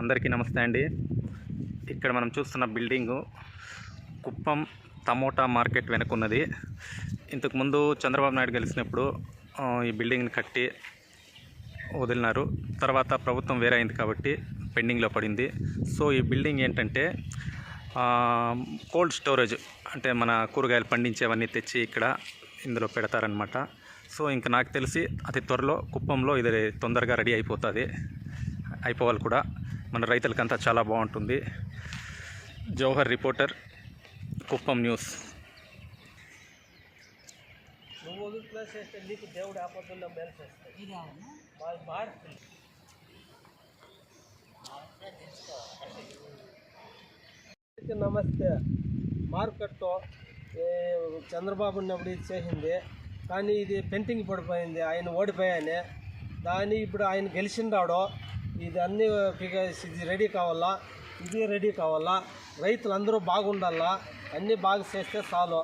అందరికీ నమస్తే అండి. ఇక్కడ మనం చూస్తున్న బిల్డింగు కుప్పం టమోటా మార్కెట్ వెనుకున్నది. ఇంతకుముందు చంద్రబాబు నాయుడు గెలిచినప్పుడు ఈ బిల్డింగ్ని కట్టి వదిలినారు. తర్వాత ప్రభుత్వం వేరే అయింది కాబట్టి పెండింగ్లో పడింది. సో ఈ బిల్డింగ్ ఏంటంటే కోల్డ్ స్టోరేజ్ అంటే మన కూరగాయలు పండించేవన్నీ తెచ్చి ఇక్కడ ఇందులో పెడతారనమాట సో ఇంకా నాకు తెలిసి అతి త్వరలో కుప్పంలో ఇది తొందరగా రెడీ అయిపోతుంది. అయిపోవాలి కూడా. మన రైతులకంతా చాలా బాగుంటుంది. Jawahar reporter Kuppam news. నువ్వు వదులుతున్నా చేస్తే నీకు దేవుడు ఆపత్తుల్లో మేలు చేస్తాడు. వాళ్ళు మారుతుంది అందరికీ నమస్తే. మార్కెట్ చంద్రబాబు ఉన్నప్పుడు ఇది చేసింది. కానీ ఇది పెంటింగ్ పడిపోయింది. ఆయన ఓడిపోయానే. దాన్ని ఇప్పుడు ఆయన గెలిచిండాడు ఇది అన్ని ఫిగర్స్ ఇది రెడీ కావాలా? ఇది రెడీ కావాలా? రైతులందరూ బాగుండాలా? అన్నీ బాగా చేస్తే చాలు.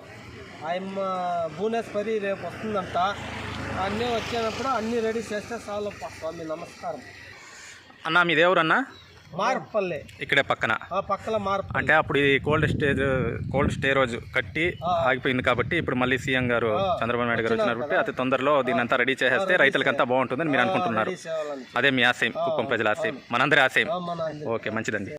ఆయమ్మ uh, భువనేశ్వరి రేపు వస్తుందంట. అన్నీ వచ్చినప్పుడు అన్నీ రెడీ చేస్తే చాలు స్వామి నమస్కారం. అన్న మీదేవరన్నా మార్పల్లె. ఇక్కడే పక్కన. ఆ పక్కల మార్పు అంటే అప్పుడు ఈ కోల్డ్ స్టేజ్ కోల్డ్ స్టే రోజు కట్టి ఆగిపోయింది కాబట్టి ఇప్పుడు మళ్ళీ సీఎం గారు చంద్రబాబు నాయుడు గారు వచ్చినారు కాబట్టి అతి తొందరలో దీన్ని అంతా రెడీ చేసేస్తే రైతులకంతా బాగుంటుందని మీరు అనుకుంటున్నారు. అదే మీ ఆశయం కుప్పం ప్రజల ఆశయం. మనందరి ఆశయం. ఓకే మంచిదండి.